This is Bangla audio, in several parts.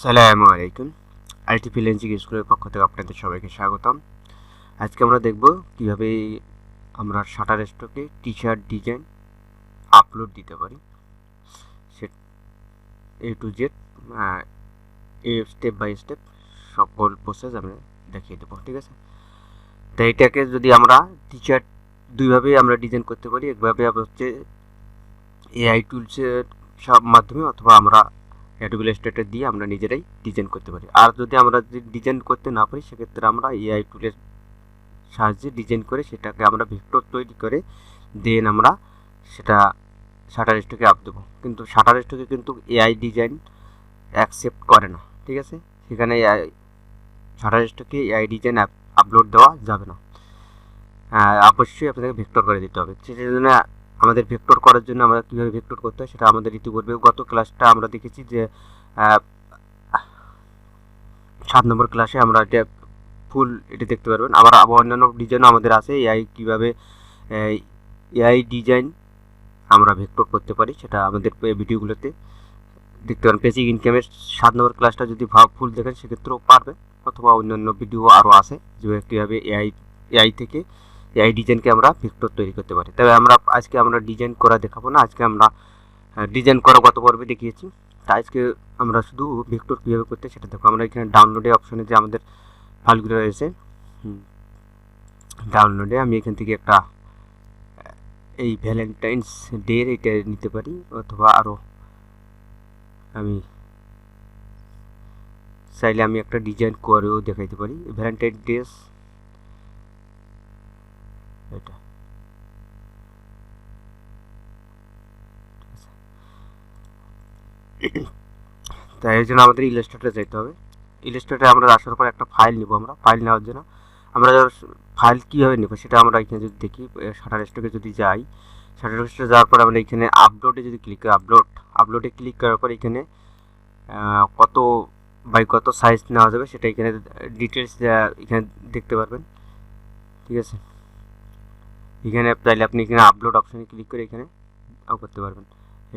আসসালামু আলাইকুম। আইটি ফ্রিল্যান্সিং স্কুলের পক্ষ থেকে আপনাদের সবাইকে স্বাগতম। আজকে আমরা দেখব কীভাবে আমরা শাটার স্টকে টি শার্ট ডিজাইন আপলোড দিতে পারি। সে A to Z A step by step সকল প্রসেস আমরা দেখিয়ে দেবো, ঠিক আছে? তো এটাকে যদি আমরা টি শার্ট দুইভাবে আমরা ডিজাইন করতে পারি। একভাবে হচ্ছে এআই টুলসের সব মাধ্যমে অথবা আমরা অ্যাডোবি ইলাস্ট্রেটর দিয়ে আমরা নিজেরাই ডিজাইন করতে পারি। আর যদি আমরা যদি ডিজাইন করতে না পারি, সেক্ষেত্রে আমরা এআই টুলের সাহায্যে ডিজাইন করে সেটাকে আমরা ভেক্টর তৈরি করে দেন আমরা সেটা শাটার স্টকে আপ দেবো। কিন্তু শাটার স্টকে কিন্তু এআই ডিজাইন অ্যাকসেপ্ট করে না, ঠিক আছে? সেখানে এআই শাটার স্টকে এআই ডিজাইন আপলোড দেওয়া যাবে না। অবশ্যই আপনাকে ভেক্টর করে দিতে হবে। সেটার জন্য আমাদের ভেক্টর করার জন্য আমরা কীভাবে ভেক্টর করতে হয় সেটা আমাদের ইতিপূর্বে গত ক্লাসটা আমরা দেখেছি যে সাত নম্বর ক্লাসে আমরা এটা ফুল এটি দেখতে পারবেন। আবার আবার অন্যান্য ডিজাইনও আমাদের আছে এআই কীভাবে এআই ডিজাইন আমরা ভেক্টর করতে পারি সেটা আমাদের ভিডিওগুলোতে দেখতে পারেন। বেসিক ইনকামের সাত নম্বর ক্লাসটা যদি ভাব ফুল দেখেন সেক্ষেত্রেও পারবে অথবা অন্যান্য ভিডিও আরও আছে যে কীভাবে এআই এআই থেকে এই ডিজাইনকে আমরা ভেক্টর তৈরি করতে পারি। তবে আমরা আজকে আমরা ডিজাইন করা দেখাবো না, আজকে আমরা ডিজাইন করা গত পর্বে দেখিয়েছি। তা আজকে আমরা শুধু ভেক্টর কীভাবে করতে সেটা দেখো। আমরা এখানে ডাউনলোডে অপশনে যে আমাদের ফাইলগুলো রয়েছে ডাউনলোডে আমি এখান থেকে একটা এই ভ্যালেন্টাইন্স ডের এটা নিতে পারি, অথবা আরও আমি চাইলে আমি একটা ডিজাইন করেও দেখাইতে পারি। ভ্যালেন্টাইন ডেস এটা তাই এই জন্য আমাদের ইলাস্ট্রেটরে যেতে হবে। ইলাস্ট্রেটরে আমরা আসার পর একটা ফাইল নিব আমরা। ফাইল নেওয়ার জন্য আমরা ফাইল কীভাবে নেব সেটা আমরা এখানে যদি দেখি শাটার স্টকে যদি যাই শাটার স্টকে যাওয়ার পর আমরা এখানে আপলোডে যদি ক্লিক করি আপলোড আপলোডে ক্লিক করার পর এখানে কত বাই কত সাইজ নেওয়া যাবে সেটা এখানে ডিটেলস এখানে দেখতে পারবেন। ঠিক আছে? এখানে চাইলে আপনি এখানে আপলোড অপশানে ক্লিক করে এখানে করতে পারবেন।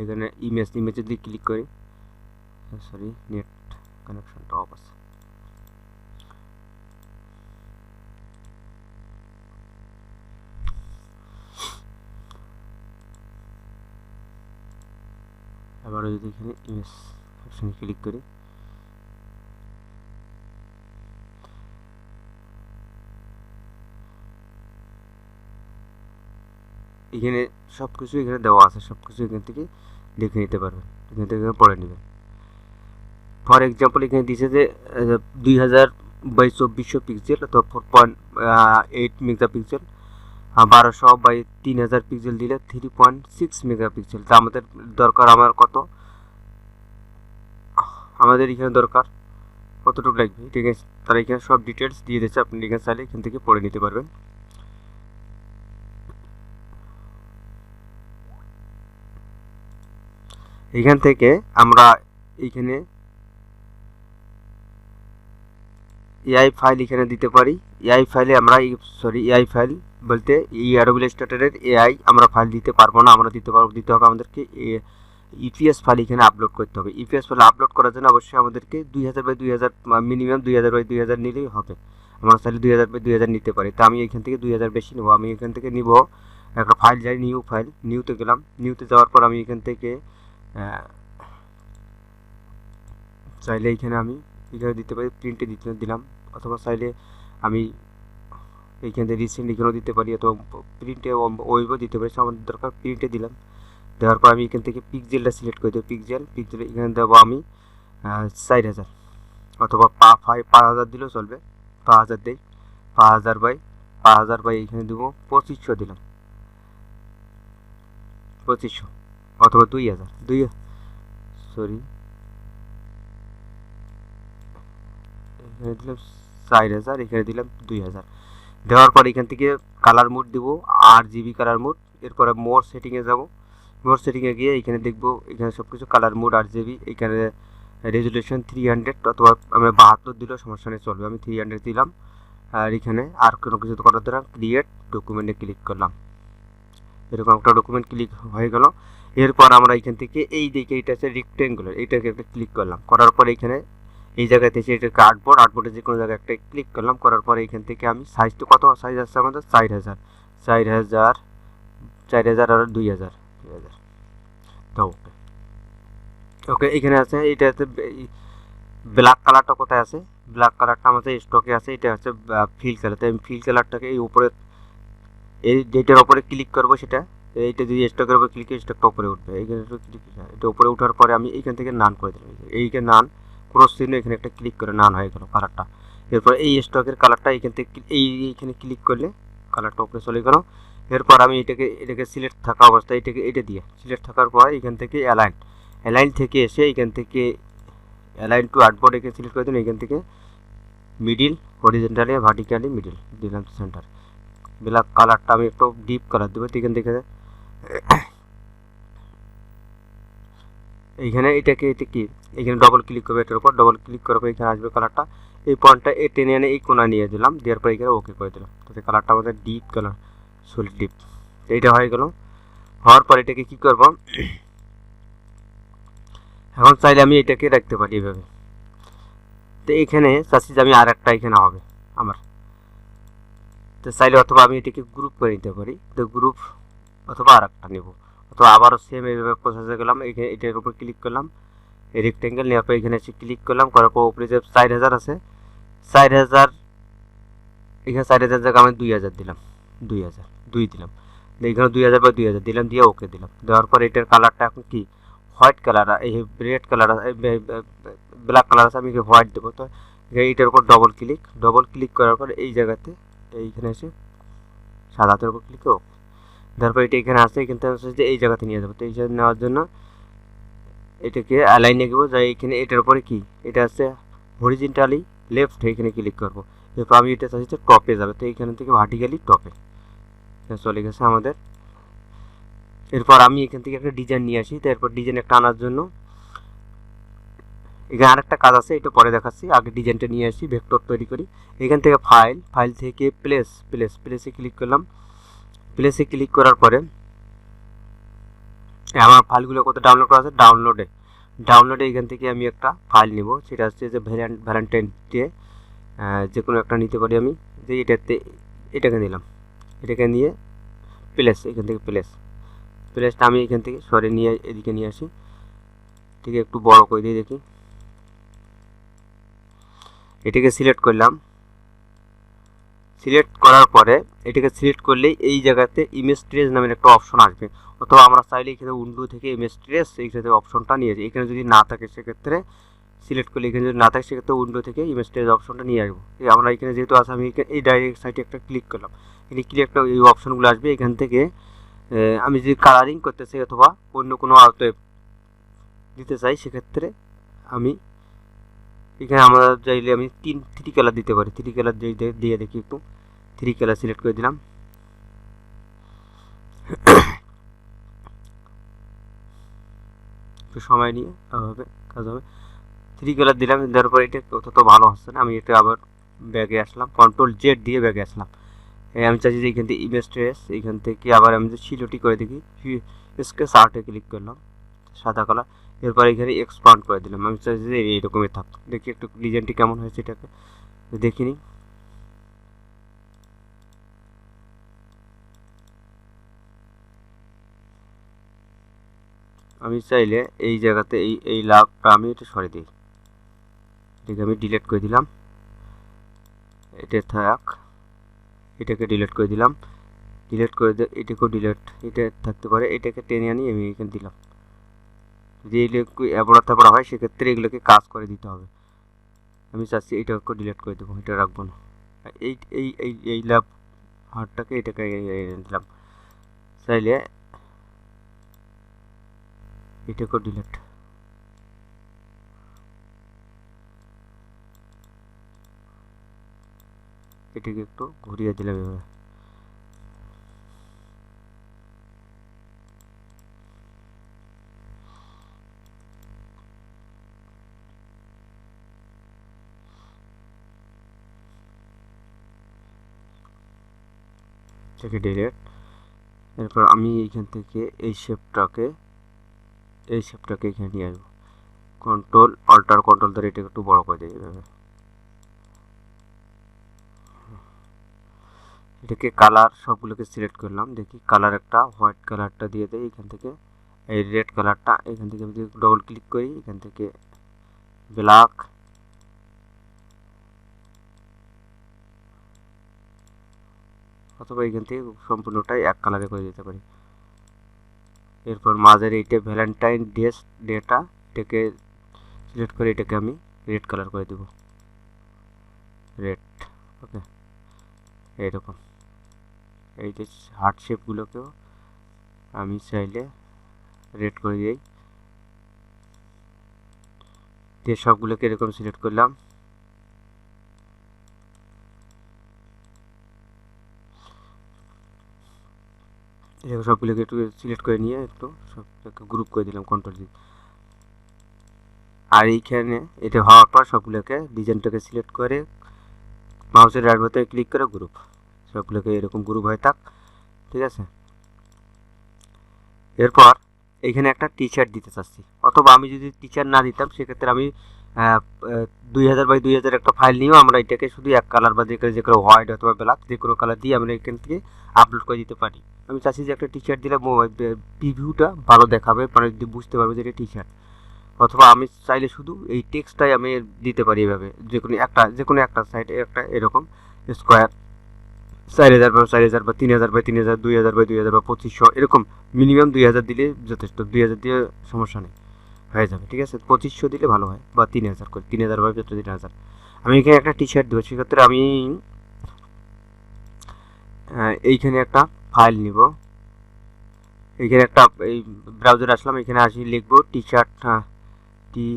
এখানে ইমেজ ইমেজ যদি ক্লিক করি সরি নেট কানেকশনটা অফ আছে। আবারও যদি এখানে ইমেজ অপশানে ক্লিক করি এখানে সব কিছু এখানে দেওয়া আছে সব কিছু এখান থেকে দেখে নিতে পারবেন। এখান থেকে পড়ে নেবেন। ফর এক্সাম্পল এখানে দিয়েছে যে দুই হাজার বাই চব্বিশশো পিক্সেল অথবা four point eight megapixel বারোশো বাই তিন হাজার পিক্সেল দিলে three point six megapixel তা আমাদের দরকার আমার কত? আমাদের এখানে দরকার কতটুকু লাগবে? ঠিক আছে তারা এখানে সব ডিটেলস দিয়ে দিচ্ছে আপনি এখানে চাইলে এখান থেকে পড়ে নিতে পারবেন। এখান থেকে আমরা এইখানে এআই ফাইল এখানে দিতে পারি। এআই ফাইলে আমরা সরি এআই ফাইল বলতে এই অ্যাডোবি স্টার্টারের এআই আমরা ফাইল দিতে পারব না, আমরা দিতে পারব দিতে হবে আমাদেরকে ইপিএস ফাইল এখানে আপলোড করতে হবে। ইপিএস ফাইল আপলোড করার জন্য অবশ্যই আমাদেরকে দুই হাজার বাই দুই হাজার মিনিমাম দুই হাজার বাই দুই হাজার নিলেই হবে। আমরা চাইলে দুই হাজার বাই দুই হাজার নিতে পারি। তা আমি এখান থেকে দুই হাজার বেশি নেব। আমি এখান থেকে নিব। একটা ফাইল যাই নিউ ফাইল নিউতে গেলাম। নিউতে যাওয়ার পর আমি এখান থেকে চাইলে এখানে আমি এখানে দিতে পারি প্রিন্টে দিতে দিলাম, অথবা চাইলে আমি এইখান থেকে রিসেন্ট এখানেও দিতে পারি, অথবা প্রিন্টে ওয়েবও দিতে পারি। আমাদের দরকার প্রিন্টে দিলাম। দেওয়ার পর আমি এখান থেকে পিকজেলটা সিলেক্ট করে দেবো। পিকজেল পিকজেল এখানে দেবো আমি চার হাজার, অথবা পা ফাইভ পাঁচ হাজার দিলেও চলবে। পাঁচ হাজার দিই, পাঁচ হাজার বাই, পাঁচ হাজার বাই এখানে দেবো, পঁচিশশো দিলাম। পঁচিশশো। অথবা দুই হাজার, দুই সরি এখানে দিলাম চার হাজার, এখানে দিলাম দুই হাজার। দেওয়ার পর এখান থেকে কালার মোড দিব আর জিবি কালার মোড এরপরে মোর সেটিংয়ে যাব। মোর সেটিংয়ে গিয়ে এখানে দেখব, এখানে সব কিছু কালার মোড আর জিবি এখানে রেজুলেশন থ্রি হান্ড্রেড অথবা আমরা বাহাত্তর দিলেও সমস্যা নেই, চলবে। আমি থ্রি হান্ড্রেড দিলাম, আর এখানে আর কোনো কিছু করার দ্বারা ক্রিয়েট ডকুমেন্টে ক্লিক করলাম। এরকম একটা ডকুমেন্ট ক্লিক হয়ে গেল। এরপর আমরা এখান থেকে এই দিকে এটা আছে রেক্টেঙ্গুলার এইটাকে একটা ক্লিক করলাম। করার পর এখানে এই জায়গাতে এসে এটাকে আর্টবোর্ড আর্টবোর্ডে যে কোনো জায়গায় একটা ক্লিক করলাম। করার পরে এখান থেকে আমি সাইজটা কত? সাইজ আসছে আমাদের চার হাজার। চার হাজার চার হাজার আর দুই হাজার। দুই হাজার। তো ওকে ওকে এখানে আছে এটাতে ব্ল্যাক কালারটা কোথায় আছে? ব্ল্যাক কালারটা আমাদের স্টকে আছে, এটা হচ্ছে ফিল কালার তাই আমি ফিল কালারটাকে এই উপরে, এই যেটার উপরে ক্লিক করব সেটা। এইটা যদি স্টকের উপরে ক্লিক স্টকটা উপরে উঠবে। এইখানে ক্লিক এটা উপরে ওঠার পরে আমি এইখান থেকে নান করে দিলাম। এইখানে নান ক্রস চিহ্ন এখানে একটা ক্লিক করে নান হয়ে গেল কালারটা এরপর এই স্টকের কালারটা এখান থেকে এই এইখানে ক্লিক করলে কালারটা উপরে চলে গেল। এরপর আমি এটাকে এটাকে সিলেক্ট থাকা অবস্থায় এটাকে এটা দিয়ে সিলেক্ট থাকার পর এখান থেকে অ্যালাইন অ্যালাইন থেকে এসে এখান থেকে অ্যালাইন টু আর্টবোর্ড এখানে সিলেক্ট করে দিন এখান থেকে মিডিল হরিজেন্টালি ভার্টিক্যালি মিডিল দিলাম সেন্টার ব্ল্যাক কালারটা আমি একটু ডিপ কালার দেবো। এখান থেকে এইখানে এটাকে এটা কি? এখানে ডবল ক্লিক করবে, এটার উপর ডবল ক্লিক করার পর এখানে আসবে কালারটা এই পয়েন্টটা এ টেনে এনে এই কোনা নিয়ে দিলাম, দেওয়ার পর এখানে ওকে করে দিলাম। তাতে কালারটা আমাদের ডিপ কালার সলিড ডিপ এইটা হয়ে গেল। হওয়ার পর এটাকে কি করব? এখন চাইলে আমি এটাকে রাখতে পারি এইভাবে। তো এখানে চাচ্ছি আমি আর একটা এখানে হবে, আমার। তো চাইলে অথবা আমি এটাকে গ্রুপ করে নিতে পারি। তো গ্রুপ অথবা আর একটা নেব। অথবা আবারও সেম এইভাবে প্রসেসে গেলাম, এখানে এটার উপর ক্লিক করলাম। রেক্টেঙ্গেল নেওয়ার পর এখানে এসে ক্লিক করলাম, করার পর উপরে যে চার হাজার আছে, চার হাজার, এখানে চার হাজার জায়গায় আমি দুই হাজার দিলাম, দুই হাজার, দুই দিলাম। এখানে দুই হাজার বা দুই হাজার দিলাম, দিয়ে ওকে দিলাম। দেওয়ার পর এটার কালারটা এখন কি? হোয়াইট কালার এই রেড কালার ব্ল্যাক কালার আছে, আমি হোয়াইট দেবো। তো এইটার উপর ডবল ক্লিক ডবল ক্লিক করার পর এই জায়গাতে এইখানে এসে সাদাতের উপর ক্লিক তারপর এটা এখানে আসে এখান থেকে যে এই জায়গাতে নিয়ে যাব। তো এই জায়গা নেওয়ার জন্য এটাকে অ্যালাইনে গেবো যাই এখানে এটার উপরে কি? এটা আছে হরিজেন্টালি লেফট এখানে ক্লিক করব। এরপর আমি এটা চাচ্ছি টপে যাবে, তো এইখান থেকে ভার্টিক্যালি টপে চলে গেছে আমাদের। এরপর আমি এখান থেকে একটা ডিজাইন নিয়ে আসি তারপর ডিজাইন একটা আনার জন্য এখানে আরেকটা কাজ আছে, এটা পরে দেখাচ্ছি। আগে ডিজাইনটা নিয়ে আসি ভেক্টর তৈরি করি। এখান থেকে ফাইল ফাইল থেকে প্লেস প্লেস প্লেসে ক্লিক করলাম। প্লেসে ক্লিক করার পরে, আমার ফাইলগুলো কত ডাউনলোড করা আছে? ডাউনলোডে ডাউনলোডে এখান থেকে আমি একটা ফাইল নিব। সেটা হচ্ছে যে ভ্যারিয়েন্ট ভ্যালেন্টাইন দিয়ে যে কোনো একটা নিতে পারি আমি। যে এটাতে, এটাকে নিলাম। এটাকে নিয়ে প্লেস এখান থেকে প্লেস প্লেসটা আমি এখান থেকে সরে নিয়ে, এদিকে নিয়ে আসি। ঠিক একটু বড় করে দিয়ে দেখি। এটাকে সিলেক্ট করলাম। সিলেক্ট করার পরে এটাকে সিলেক্ট করলেই এই জায়গাতে ইমেজ ট্রেস নামের একটা অপশন আসবে। অথবা আমরা চাইলে এখানে উন্ডু থেকে ইমেজ ট্রেস এইখানে অপশনটা নিয়ে যাই এখানে যদি না থাকে সেক্ষেত্রে সিলেক্ট করলে এখানে যদি না থাকে সেক্ষেত্রে উইন্ডো থেকে ইমেজ ট্রেস অপশনটা নিয়ে আসব। আমরা এখানে যেহেতু আছে, আমি এই ডাইরেক্ট সাইটে একটা ক্লিক করলাম। এখানে ক্লিক একটা এই অপশনগুলো আসবে। এখান থেকে আমি যদি কালারিং করতে চাই অথবা অন্য কোনো আওতে দিতে চাই সেক্ষেত্রে আমি এখানে আমরা চাইলে আমি তিন থ্রি কালার দিতে পারি। থ্রি কালার দিয়ে দেখি একটু। থ্রি কালার সিলেক্ট করে দিলাম। একটু সময় নিয়ে হবে, কাজ হবে। থ্রি কালার দিলাম, দেওয়ার পর এটা তত ভালো হচ্ছে না। আমি এটা আবার ব্যাগে আসলাম। কন্ট্রোল জেড দিয়ে ব্যাগে আসলাম। আমি চাইছি যে এখান থেকে ইমেজ ট্রেস এখান থেকে আবার আমি সিলোটি করে দেখি স্কেচ আর্টে ক্লিক করলাম। সাদা কালার এরপর এখানে এক্সপান্ড করে দিলাম। আমি চাইছি যে এইরকমই থাকতো দেখি একটু ডিজাইনটি কেমন হয়েছে এটাকে। দেখিনি আমি চাইলে এই জায়গাতে এই এই লাভটা আমি এটা সরে দিই। এটাকে আমি ডিলিট করে দিলাম। এটা থাক। এটাকে ডিলিট করে দিলাম। ডিলিট করে এটাকেও ডিলিট এটা থাকতে পারে। এটাকে টেনে আনি আমি এখানে দিলাম। যদি এগুলো অ্যাবড়া তাবড়া হয়, সেক্ষেত্রে এগুলোকে কাজ করে দিতে হবে। আমি চাচ্ছি এটাকে ডিলিট করে দেবো, এটা রাখব না। এই এই এই এই লাভ হারটাকে এটাকে দিলাম। চাইলে এটাকেও ডিলিট এটাকে একটু ঘুরিয়ে দিলাম এভাবে। থেকে ডিলেট এরপর আমি এইখান থেকে এই শেপটাকে এই শেপটাকে এখানে নিয়ে আসব। কন্ট্রোল অল্টার কন্ট্রোল ধরে এটাকে একটু বড় করে দিই এভাবে। এটাকে কালার সবগুলোকে সিলেক্ট করলাম। দেখি কালার একটা হোয়াইট কালারটা দিয়ে দেয় এখান থেকে। এই রেড কালারটা এখান থেকে আমি ডবল ক্লিক করি, এখান থেকে ব্ল্যাক অথবা এখান থেকে সম্পূর্ণটাই এক কালারে করে দিতে পারি। এরপর মাঝের এইটা ভ্যালেন্টাইন ডেস ডেটা এটাকে সিলেক্ট করে এটাকে আমি রেড কালার করে দেব। রেড ওকে এইরকম। এই যে হার্ট শেপগুলোকেও আমি চাইলে রেড করে দিই। দিয়ে সবগুলোকে এরকম সিলেক্ট করলাম। এরকম সবগুলোকে একটু সিলেক্ট করে নিয়ে একটু সবগুলোকে গ্রুপ করে দিলাম কন্ট্রোল দিয়ে আর এইখানে এটা হওয়ার পর সবগুলোকে ডিজাইনটাকে সিলেক্ট করে মাউসের রাইট ক্লিক করে গ্রুপ সবগুলোকে এরকম গ্রুপ হয়ে থাক, ঠিক আছে? এরপর এখানে একটা টি শার্ট দিতে চাচ্ছি। অথবা আমি যদি টি শার্ট না দিতাম, সেক্ষেত্রে আমি দুই হাজার বাই দুই হাজার একটা ফাইল নিয়েও আমরা এটাকে শুধু এক কালার বা যে যে কোনো হোয়াইট অথবা ব্ল্যাক যে কোনো কালার দিয়ে আমরা এখান থেকে আপলোড করে দিতে পারি। আমি চাচ্ছি যে একটা টি শার্ট দিলে প্রিভিউটা ভালো দেখাবে মানে বুঝতে পারবে যে এটা টি শার্ট অথবা আমি চাইলে শুধু এই টেক্সটটাই আমি দিতে পারি এভাবে, যে কোনো একটা, যে কোনো একটা সাইডে একটা এরকম স্কোয়ার চার হাজার বা চার হাজার বা তিন হাজার বা তিন হাজার, দুই হাজার বা দুই হাজার বা পঁচিশশো, এরকম মিনিমাম দুই হাজার দিলে যথেষ্ট। দুই হাজার দিয়ে সমস্যা নেই। হয়ে যাবে, ঠিক আছে? পঁচিশশো দিলে ভালো হয়, বা তিন হাজার করে, তিন হাজার বা তিন হাজার। আমি এখানে একটা টি শার্ট দেবো, সেক্ষেত্রে আমি এইখানে একটা ফাইল নিব। এইখানে একটা, এই ব্রাউজারে আসলাম, এখানে আসি, লিখব T shirt T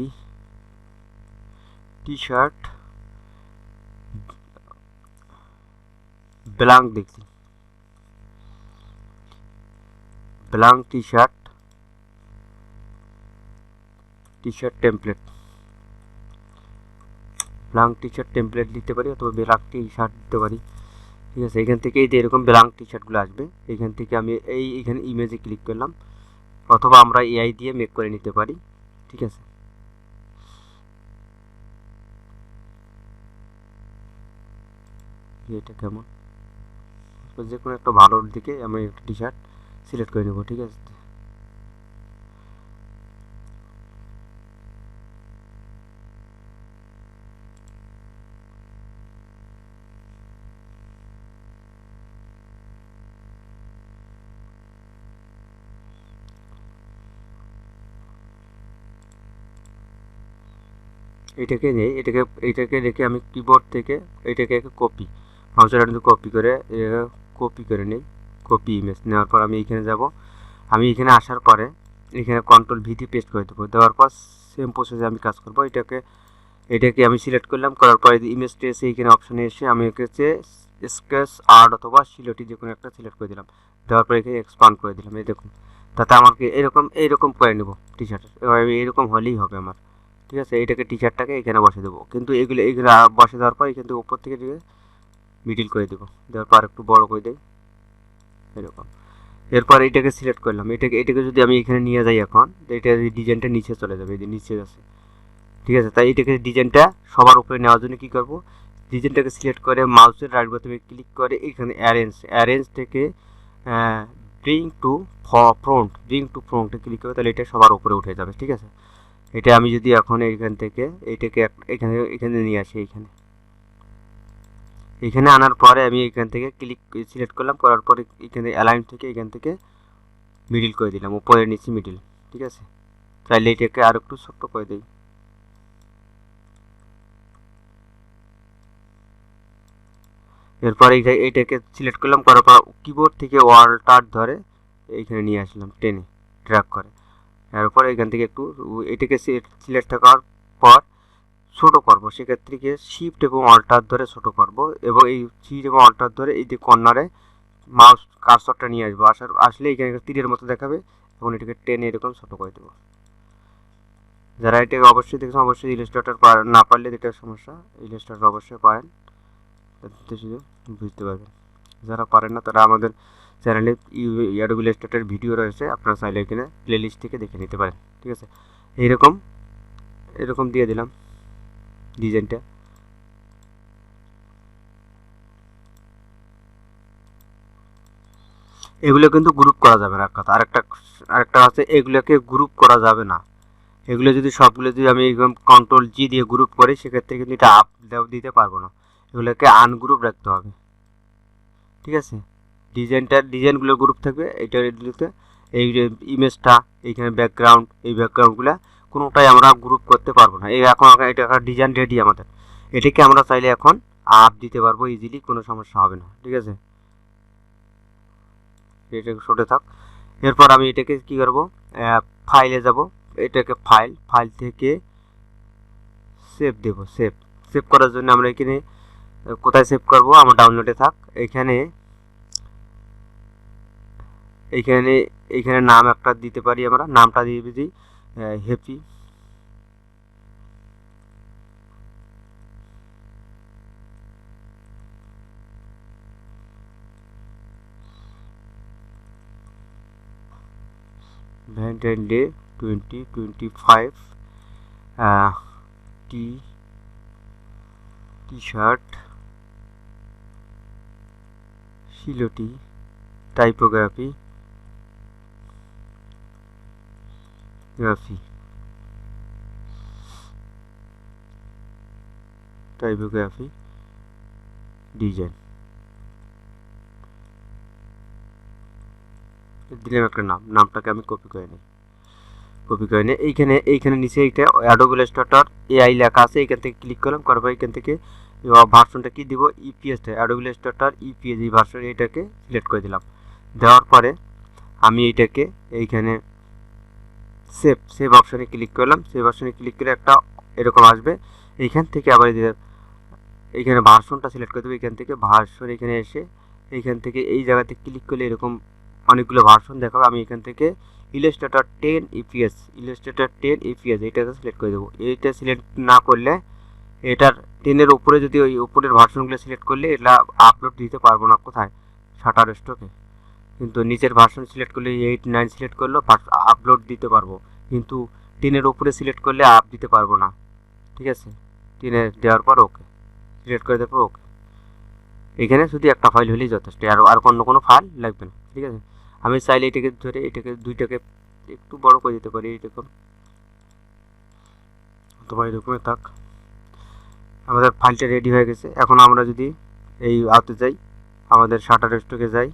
T shirt blank দেখছি blank T shirt T shirt template blank T shirt template দিতে পারি অথবা ব্ল্যাঙ্ক টি শার্ট দিতে পারি। ঠিক আছে, এখান থেকে এই যে এরকম ব্ল্যাঙ্ক টি শার্টগুলো আসবে, এখান থেকে আমি এই এখানে ইমেজে ক্লিক করলাম। অথবা আমরা এআই দিয়ে মেক করে নিতে পারি, ঠিক আছে। এটা কেমন? যে কোনো একটা ভালোর দিকে আমি একটা টি শার্ট সিলেক্ট করে নেব, ঠিক আছে। এটাকে নেই এটাকে এটাকে রেখে আমি কিবোর্ড থেকে এটাকে কপি মাউসের কিন্তু কপি করে কপি করে নিই কপি ইমেজ নেওয়ার পর আমি এখানে যাব। আমি এখানে আসার পরে এখানে কন্ট্রোল ভিটি পেস্ট করে দেবো। দেওয়ার পর সেম প্রসেসে আমি কাজ করব। এটাকে এটাকে আমি সিলেক্ট করলাম। করার পরে ইমেজটি এসে এখানে অপশানে এসে আমি হচ্ছে স্কেচ আর্ট অথবা সিলোটি যে কোনো একটা সিলেক্ট করে দিলাম। দেওয়ার পরে এখানে এক্সপান্ড করে দিলাম। এই দেখুন, তাতে আমাকে এরকম এইরকম করে নেব টি শার্টের এবার এরকম হলেই হবে আমার। ঠিক আছে, এইটাকে টি শার্টটাকে এখানে বসে দেবো। কিন্তু এগুলো এগুলো বসে দেওয়ার পর এখান থেকে উপর থেকে মিডিল করে দেবো। দেওয়ার পর একটু বড় করে দেয় এরকম। এরপর এইটাকে সিলেক্ট করলাম। এটাকে এটাকে যদি আমি এখানে নিয়ে যাই এখন এটা ডিজাইনটা নিচে চলে যাবে, এই নিচে আছে। ঠিক আছে, তাই এটাকে ডিজাইনটা সবার উপরে নেওয়ার জন্য কী করব? ডিজাইনটাকে সিলেক্ট করে মাউসের রাইট বোতামে ক্লিক করে এখানে অ্যারেঞ্জ অ্যারেঞ্জ থেকে bring to front bring to ফ্রন্টে ক্লিক করে তাহলে এটা সবার উপরে উঠে যাবে, ঠিক আছে? এটা আমি যদি এখন এখান থেকে এইটাকে এখানে এখানে নিয়ে আসি এইখানে এখানে আনার পরে আমি এখান থেকে ক্লিক সিলেক্ট করলাম, করার পরে এখানে অ্যালাইন থেকে এখান থেকে মিডিল করে দিলাম উপরে নিচে মিডিল ঠিক আছে? চাইলে এটাকে আর একটু ছোট্ট করে দিই। এরপর এটাকে সিলেক্ট করলাম, করার পর কিবোর্ড থেকে ওয়ালটার ধরে এইখানে নিয়ে আসলাম, টেনে ড্র্যাগ করে। এরপর এখান থেকে একটু এটাকে সিলেক্ট থাকার পর ছোটো করব। সেক্ষেত্রে গিয়ে শিফট এবং অল্টার ধরে ছোটো করব এবং এই শিফট এবং অল্টার ধরে এই যে কর্নারে মাউস কার্সরটা নিয়ে আসব। আসার, আসলে এখানে তীরের মতো দেখাবে এবং এটাকে টেনে এরকম ছোটো করে দেবো। যারা এটাকে অবশ্যই দেখছেন অবশ্যই ইলিস্ট্রেটর না পারলে এটা সমস্যা। ইলিস্ট্রেটর অবশ্যই পারেন। বুঝতে পারবেন। যারা পারেন না, তারা আমাদের চ্যানেলে ইয়াডো ইলিস্ট্রেটের ভিডিও রয়েছে, আপনারা চাইলে এখানে প্লেলিস্ট থেকে দেখে নিতে পারেন, ঠিক আছে? এইরকম, এরকম দিয়ে দিলাম ডিজাইনটা এগুলো কিন্তু গ্রুপ করা যাবে না কথা। আরেকটা আরেকটা আছে, এগুলোকে গ্রুপ করা যাবে না। এগুলো যদি সবগুলো যদি আমি কন্ট্রোল জি দিয়ে গ্রুপ করি, সেক্ষেত্রে কিন্তু এটা আপ দিতে পারব না। এগুলোকে আনগ্রুপ রাখতে হবে, ঠিক আছে? ডিজাইনটার ডিজাইনগুলো গ্রুপ থাকবে, এইটা এগুলোতে এই যে ইমেজটা এইখানে ব্যাকগ্রাউন্ড এই ব্যাকগ্রাউন্ডগুলো কোনোটাই আমরা গ্রুপ করতে পারব না। এই এখন এটা একটা ডিজাইন রেডি আমাদের। এটাকে আমরা চাইলে এখন আপ দিতে পারব ইজিলি কোনো সমস্যা হবে না। ঠিক আছে? এটাকে সরে থাক। এরপর আমি এটাকে কি করব? ফাইলে যাব। এটাকে ফাইল ফাইল থেকে সেভ দেব সেভ সেভ করার জন্য আমরা এখানে, কোথায় সেভ করব? আমার ডাউনলোডে থাক। এখানে এইখানে এইখানে নাম একটা দিতে পারি আমরা। নামটা দিয়ে দিই happy Valentine day twenty twenty five T T shirt শিলটি, typography. গ্রাফি টাইপোগ্রাফি ডিজাইন দিলাম একটা নাম। নামটাকে আমি কপি করে নিই। কপি করে নিই এইখানে এইখানে নিচে এইটা অ্যাডোগুল স্টার্টার এআই লেখা আছে। এখান থেকে ক্লিক করলাম। পর এখান থেকে ভার্সনটা কি দিব? ইপিএসটা অ্যাডোগুল স্টার্টার ইপিএস এই ভার্সন এটাকে সিলেক্ট করে দিলাম। দেওয়ার পরে আমি এইটাকে এইখানে সেভ সেভ অপশানে ক্লিক করলাম। সেভ অপশানে ক্লিক করে একটা এরকম আসবে। এইখান থেকে আবার এইখানে ভার্সনটা সিলেক্ট করে দেবো। এখান থেকে ভার্সন এখানে এসে এইখান থেকে এই জায়গাতে ক্লিক করলে এরকম অনেকগুলো ভার্সন দেখাবে। আমি এখান থেকে Illustrator ten EPS Illustrator ten EPS এইটাকে সিলেক্ট করে দেবো। এইটা সিলেক্ট না করলে এটার টেনের উপরে যদি ওই উপরের ভার্সনগুলো সিলেক্ট করলে এটা আপলোড দিতে পারব না। কোথায়? শাটার স্টকে কিন্তু নিচের ভার্সন সিলেক্ট করলে এইট নাইন সিলেক্ট করলেও আপলোড দিতে পারব। কিন্তু টেনের উপরে সিলেক্ট করলে আপ দিতে পারব না। ঠিক আছে? টেনে দেওয়ার পর ওকে সিলেক্ট করে দেওয়ার পর ওকে এখানে শুধু একটা ফাইল হলেই যথেষ্ট। আর আর অন্য কোনো ফাইল লাগবে না। ঠিক আছে? আমি চাইলে এটাকে ধরে, এটাকে, দুইটাকে একটু বড় করে দিতে পারি, এরকম। অথবা এরকমই থাক। আমাদের ফাইলটা রেডি হয়ে গেছে। এখন আমরা যদি এই আওতে যাই, আমাদের শাটার স্টকে যাই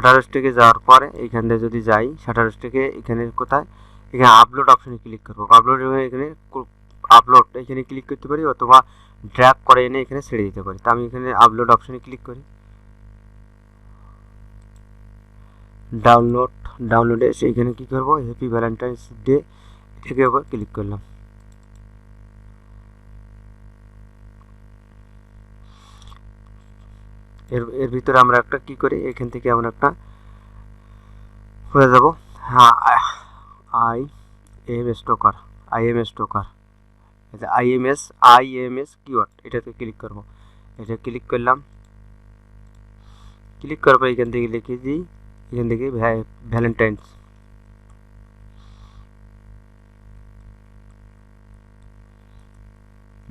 শাটার স্টকে যাওয়ার পরে এইখান থেকে যদি যাই শাটার স্টকে এখানে কোথায়? এখানে আপলোড অপশনে ক্লিক করব। আপলোড এখানে আপলোড এখানে ক্লিক করতে পারি অথবা ড্র্যাগ করে এনে এখানে ছেড়ে দিতে পারি। তা আমি এখানে আপলোড অপশনে ক্লিক করি। ডাউনলোড ডাউনলোডে এসে এখানে কী করব? হ্যাপি ভ্যালেন্টাইন্স ডে আবার ক্লিক করলাম। এর এর ভিতরে আমরা একটা কি করি? এখান থেকে আমরা একটা হয়ে যাব। হ্যাঁ I M, S stocker I, M, S stocker I, M, S, I, M, S, keyword, এটাতে ক্লিক করব। এটা ক্লিক করলাম। ক্লিক করার পর এখান থেকে লিখে দিই। এখান থেকে Valentine's.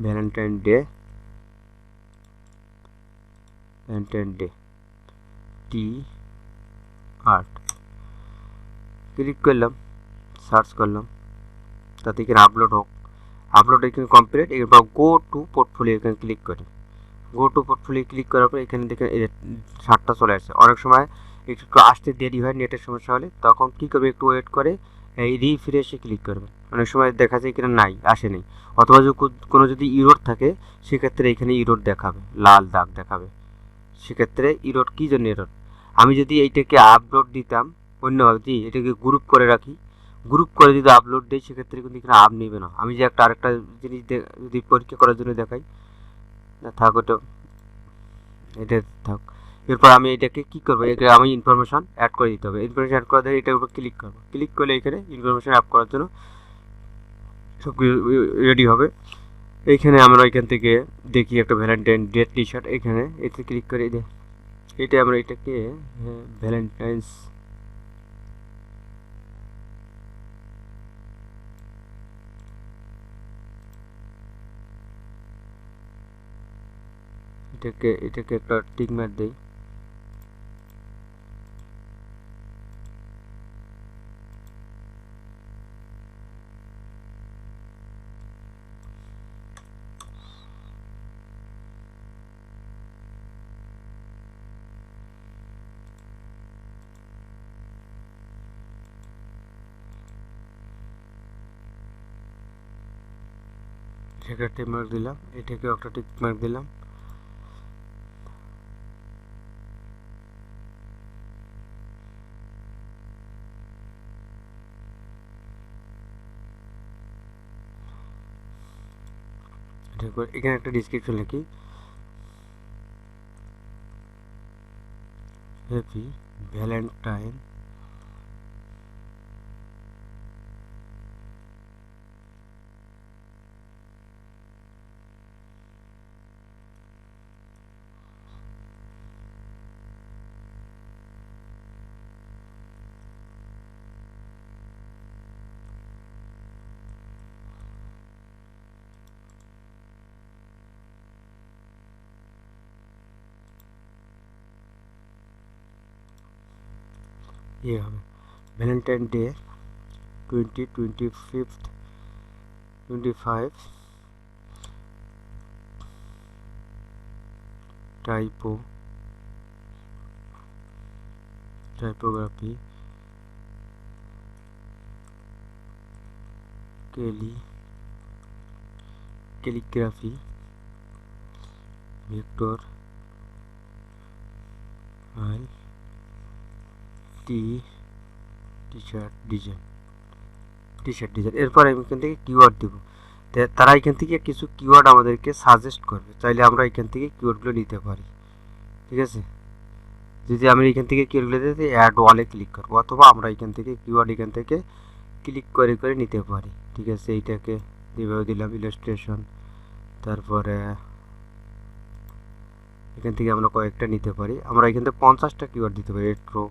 Valentine day. Valentine day T art click করলাম সার্চ করলাম। তাতে এখানে আপলোড হোক। আপলোড এখানে কমপ্লিট এরপর গো টু পোর্টফোলিও এখানে ক্লিক করি। গো টু পোর্টফোলিও ক্লিক করার পর এখানে দেখে শার্টটা চলে আসে অনেক সময় একটু আসতে দেরি হয়, নেটের সমস্যা হলে। তখন কী করবে? একটু ওয়েট করে, এই রিফ্রেশে ক্লিক করবে। অনেক সময় দেখা যায় কিনা নাই আসেনি অথবা কোনো যদি ইরোড থাকে, সেক্ষেত্রে এখানে ইরোড দেখাবে, লাল দাগ দেখাবে। সেক্ষেত্রে ইরোড কী জন্য ইরোড আমি যদি এইটাকে আপলোড দিতাম, অন্যভাবে জি এটাকে গ্রুপ করে রাখি গ্রুপ করে যদি আপলোড দিই, সেক্ষেত্রে কিন্তু এখানে আপ নেবে না। আমি যে একটা আরেকটা জিনিস যদি পরীক্ষা করার জন্য দেখাই থাক ওটা, এটা থাক। এরপর আমি এটাকে কী করব? এটা আমি ইনফরমেশান অ্যাড করে দিতে হবে। ইনফরমেশান অ্যাড করা দিয়ে এটার উপর ক্লিক করব। ক্লিক করলে এখানে ইনফরমেশান অ্যাড করার জন্য সব রেডি হবে। এইখানে আমরা এখান থেকে দেখি একটা ভ্যালেন্টাইন ডে টি শার্ট এখানে। এতে ক্লিক করে দিই এটা আমরা এটাকে ভ্যালেন্টাইন্স এটাকে এটাকে একটা টিক মার দেই। এটাকে টিক মার্ক দিলাম এটাকে একটা টিক দিলাম। এখানে একটা ডিসক্রিপশন লিখি। হ্যাপি ভ্যালেন্টাইন ইয়ে হবে Valentine day twenty twenty fifth twenty five typo typography Kelly calligraphy vector I T T shirt design T shirt design এরপর আমি এখান থেকে কিওয়ার্ড দেব। তারা এখান থেকে কিছু কিওয়ার্ড আমাদেরকে সাজেস্ট করবে। চাইলে আমরা এখান থেকে কিওয়ার্ডগুলো নিতে পারি। ঠিক আছে? যদি আমি এখান থেকে কিওয়ার্ডগুলো দিতে অ্যাড ওয়ালে ক্লিক করব, অথবা আমরা এখান থেকে কিওয়ার্ড এখান থেকে ক্লিক করে করে নিতে পারি। ঠিক আছে? এইটাকে যেভাবে দিলাম ইলাস্ট্রেশন তারপরে এখান থেকে আমরা কয়েকটা নিতে পারি। আমরা এখান থেকে পঞ্চাশটা কিওয়ার্ড দিতে পারি রেট্রো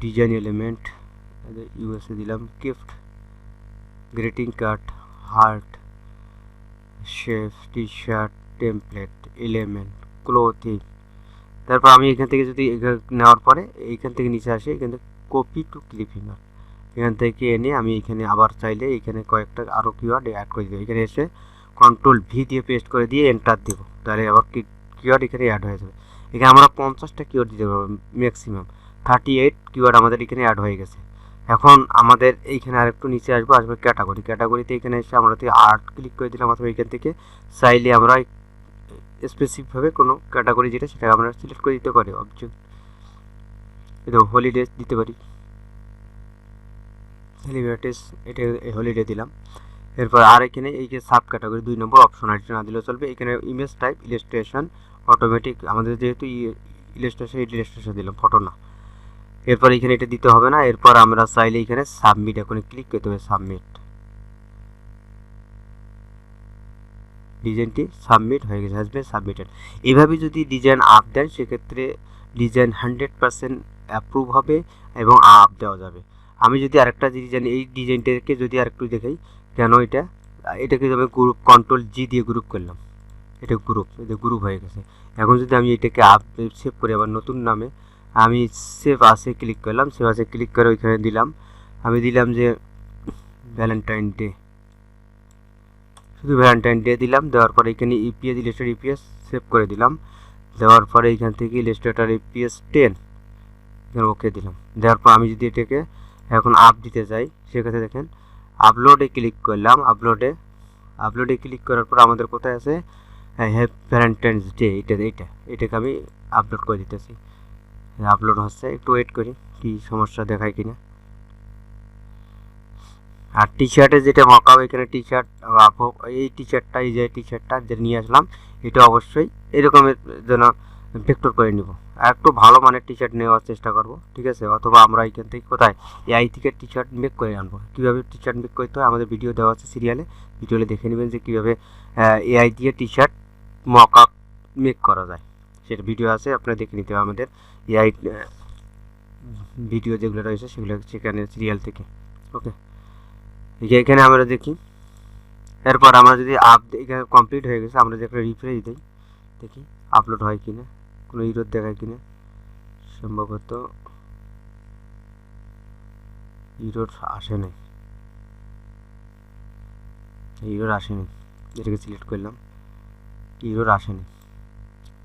ডিজাইন এলিমেন্ট ইউএসএ দিলাম gift greeting card heart chef T shirt template element clothing তারপর আমি এখান থেকে যদি নেওয়ার পরে এইখান থেকে নিচে আসি, এখান থেকে কপি টু ক্লিপিং এখান থেকে এনে আমি এখানে আবার চাইলে এখানে কয়েকটা আরও কিওয়ার্ড অ্যাড করে দেবো। এখানে এসে কন্ট্রোল ভি দিয়ে পেস্ট করে দিয়ে এন্টার দেবো। তাহলে আবার কিওয়ার্ড এখানে অ্যাড হয়ে যাবে। এখানে আমরা পঞ্চাশটা কিওয়ার্ড দিতে পারব ম্যাক্সিমাম থার্টি এইট কিওয়ার্ড আমাদের এখানে অ্যাড হয়ে গেছে। এখন আমাদের এইখানে আরেকটু নিচে আসব, আসবে ক্যাটাগরি ক্যাটাগরিতে এখানে এসে আমরা থেকে আর্ট ক্লিক করে দিলাম অথবা এখান থেকে, চাইলে আমরা স্পেসিফিকভাবে কোনো ক্যাটাগরি যেটা সেটা আমরা সিলেক্ট করে দিতে পারি অবজেক্ট হলিডে দিতে পারি। সেলিব্রিটিস এটা হলিডে দিলাম। এরপর আর এখানে এই যে সাব ক্যাটাগরি দুই নম্বর অপশন আছে না দিলেও চলবে। এখানে ইমেজ টাইপ ইলাস্ট্রেশন অটোমেটিক আমাদের যেহেতু ইলাস্ট্রেশন ইলাস্ট্রেশন দিলাম ফটো না। এরপর এখানে এটা দিতে হবে না, এরপর আমরা চাইলে এখানে সাবমিট এখন ক্লিক করতে হবে সাবমিট ডিজাইনটি সাবমিট হয়ে গেছে হ্যাজবে সাবমিটেড এভাবে যদি ডিজাইন আপ দেন, সেক্ষেত্রে ডিজাইন হান্ড্রেড পারসেন্ট অ্যাপ্রুভ হবে এবং আপ দেওয়া যাবে। আমি যদি আরেকটা ডিজাইন এই ডিজাইনটাকে যদি আরেকটু দেখাই, কেন এটা? এটাকে আমি গ্রুপ কন্ট্রোল জি দিয়ে গ্রুপ করলাম। এটা গ্রুপ এটা গ্রুপ হয়ে গেছে। এখন যদি আমি এটাকে আপ সেভ করি আবার নতুন নামে আমি সেভ আসে ক্লিক করলাম সেভ আসে ক্লিক করে ওইখানে দিলাম। আমি দিলাম যে ভ্যালেন্টাইন ডে শুধু ভ্যালেন্টাইন ডে দিলাম, দেওয়ার পরে এখানে ইপিএস ইলিস্টার ইপিএস সেভ করে দিলাম। দেওয়ার পরে এখান থেকে ইলিস্ট্রেটার ইপিএস টেন ওকে দিলাম। দেওয়ার পর আমি যদি এটাকে এখন আপ দিতে চাই সেক্ষেত্রে দেখেন আপলোডে ক্লিক করলাম আপলোডে আপলোডে ক্লিক করার পর আমাদের কোথায় আছে? হ্যাভ ভ্যালেন্টাইন্স ডে এটা এইটা এটাকে আমি আপলোড করে দিতেছি। আপলোড হচ্ছে, একটু ওয়েট করি, কি সমস্যা দেখায় কিনা। আর টি শার্টে যেটা মকাও এখানে টি শার্ট এই টি শার্টটা এই যে টি শার্টটা যেটা নিয়ে আসলাম, এটা অবশ্যই এরকমের যেন ভেক্টর করে নিব। আর একটু ভালো মানের টি শার্ট নেওয়ার চেষ্টা করব, ঠিক আছে? অথবা আমরা এখান থেকে কোথায় এআই থেকে টি শার্ট মেক করে আনব। কীভাবে টি শার্ট মেক করতে হয়, আমাদের ভিডিও দেওয়া আছে সিরিয়ালে ভিডিওলে দেখে নেবেন যে কীভাবে এআই দিয়ে টি শার্ট মক মেক করা যায়। সেটা ভিডিও আছে, আপনারা দেখে নিতে হবে আমাদের এআই ভিডিও যেগুলো রয়েছে সেগুলো সেখানে সিরিয়াল থেকে ওকে এখানে আমরা দেখি, এরপর আমরা যদি আপ এখানে কমপ্লিট হয়ে গেছে, আমরা যদি একটা রিফ্রেশ দিই, দেখি আপলোড হয় কিনা, কোনো ইরোর দেখায় কিনা, সম্ভবত ইরোর আসে নাই ইরোর আসেনি যেটাকে সিলেক্ট করলাম ইরোর আসেনি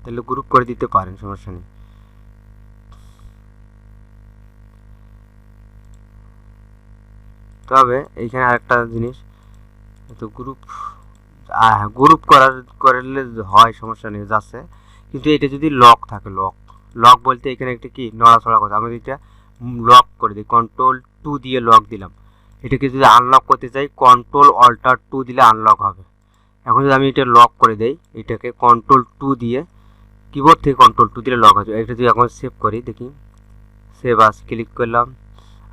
তাহলে গ্রুপ করে দিতে পারেন, সমস্যা নেই। তবে এইখানে আরেকটা জিনিস, তো গ্রুপ গ্রুপ করার, করলে হয়, সমস্যা নেই, যাচ্ছে। কিন্তু এটা যদি লক থাকে লক লক বলতে এখানে একটা কি? নড়াচড়া কথা। আমি এটা লক করে দিই কন্ট্রোল টু দিয়ে লক দিলাম। এটাকে যদি আনলক করতে চাই কন্ট্রোল অল্টার টু দিলে আনলক হবে। এখন যদি আমি এটা লক করে দেই, এটাকে কন্ট্রোল টু দিয়ে কিবোর্ড থেকে কন্ট্রোল টু দিলে লক হবে এটা যদি এখন সেভ করি, দেখি সেভ আস ক্লিক করলাম।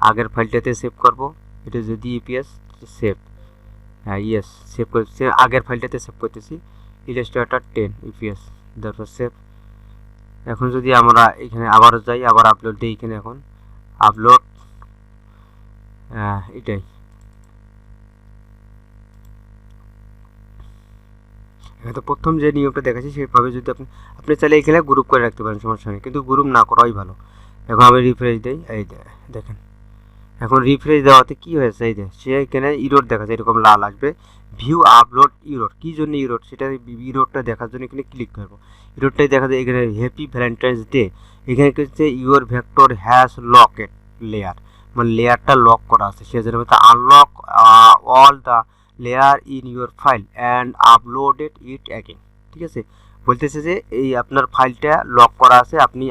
আগের ফাইলটাতে সেভ করব। এটা যদি ইপিএস সেভ হ্যাঁ ইয়েস সেভ করে সে আগের ফাইলটাতে সেভ করতেছি। ইলাস্ট্রেটর টেন ইপিএস তারপর সেভ এখন যদি আমরা এখানে আবারও যাই, আবার আপলোড দিই এখানে এখন। আপলোড এটাই। তো প্রথম যে নিয়মটা দেখাচ্ছি, সেভাবে যদি আপনি আপনি চাইলে এখানে গ্রুপ করে রাখতে পারেন, সমস্যা নেই। কিন্তু গ্রুপ না করাই ভালো। এখন আমি রিফ্রেশ দিই, এই দেখেন। এখন রিফ্রেশ দেওয়াতে কি হয়েছে, এই যে, সে এখানে ইরোড দেখাচ্ছে, এরকম লাল আসবে। ভিউ আপলোড ইরোড কী জন্য ইরোড সেটা ইরোডটা দেখার জন্য এখানে ক্লিক করব। ইরোডটাই দেখা যায় এখানে হ্যাপি ভ্যালেন্টাইন্স ডে এখানে হচ্ছে your vector has locked layer মানে লেয়ারটা লক করা আছে। সেজন্য unlock all the layer in your file and uploaded it again ঠিক আছে? বলতেছে যে এই আপনার ফাইলটা লক করা আছে, আপনি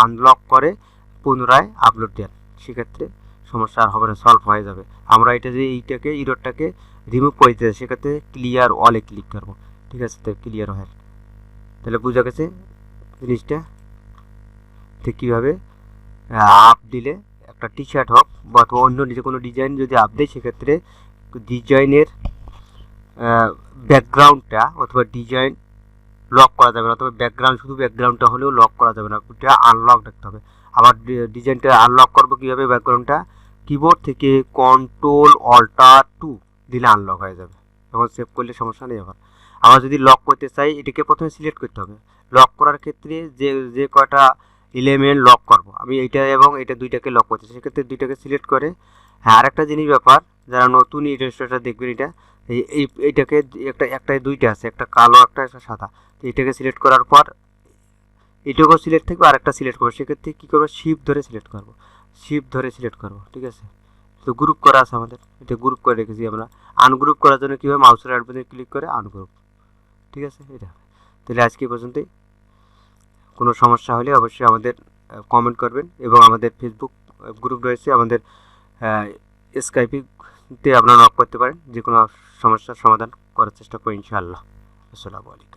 আনলক করে পুনরায় আপলোড দেন। সেক্ষেত্রে সমস্যা আর হবে না সলভ হয়ে যাবে। আমরা এটা যে এইটাকে ইরোডটাকে রিমুভ করে দিতে সেক্ষেত্রে ক্লিয়ার অলে ক্লিক করব। ঠিক আছে তো ক্লিয়ার হয় তাহলে বোঝা গেছে জিনিসটা ঠিক কীভাবে আপ দিলে একটা টি শার্ট হোক বা অথবা অন্য যে কোনো ডিজাইন যদি আপ দেয়, সেক্ষেত্রে ডিজাইনের ব্যাকগ্রাউন্ডটা অথবা ডিজাইন লক করা যাবে না, তবে ব্যাকগ্রাউন্ড শুধু ব্যাকগ্রাউন্ডটা হলেও লক করা যাবে না ওটা আনলক রাখতে হবে। আবার ডিজাইনটা আনলক করব কীভাবে? ব্যাকগ্রাউন্ডটা কিবোর্ড থেকে কন্ট্রোল অল্টার টু দিলে আনলক হয়ে যাবে। তখন সেভ করলে সমস্যা নেই আবার। আবার যদি লক করতে চাই, এটাকে প্রথমে সিলেক্ট করতে হবে। লক করার ক্ষেত্রে যে যে কয়টা এলিমেন্ট লক করব, আমি এইটা এবং এটা দুইটাকে লক করতে চাই, সেক্ষেত্রে দুইটাকে সিলেক্ট করে। হ্যাঁ আরেকটা জিনিস ব্যাপার, যারা নতুন ইলাস্ট্রেটর দেখবেন এটা এই এইটাকে একটা একটা দুইটা আছে, একটা কালো, একটা একটা সাদা। তো এটাকে সিলেক্ট করার পর এটাকেও সিলেক্ট থাকবে আর একটা সিলেক্ট করব। সেক্ষেত্রে কী করব? শিপ ধরে সিলেক্ট করব। শিপ ধরে সিলেক্ট করব, ঠিক আছে? তো গ্রুপ করা আছে আমাদের। এটা গ্রুপ করে রেখেছি আমরা। আনগ্রুপ করার জন্য কীভাবে মাউসের অ্যাডভান্সে ক্লিক করে? আনগ্রুপ ঠিক আছে? এটা। তাহলে আজকে পর্যন্তই। কোনো সমস্যা হলে অবশ্যই আমাদের কমেন্ট করবেন এবং আমাদের ফেসবুক গ্রুপ রয়েছে। আমাদের স্কাইপিতে আপনারা নক করতে পারেন, যে কোনো সমস্যার সমাধান করার চেষ্টা করি ইনশাআল্লাহ। আসসালামু আলাইকুম।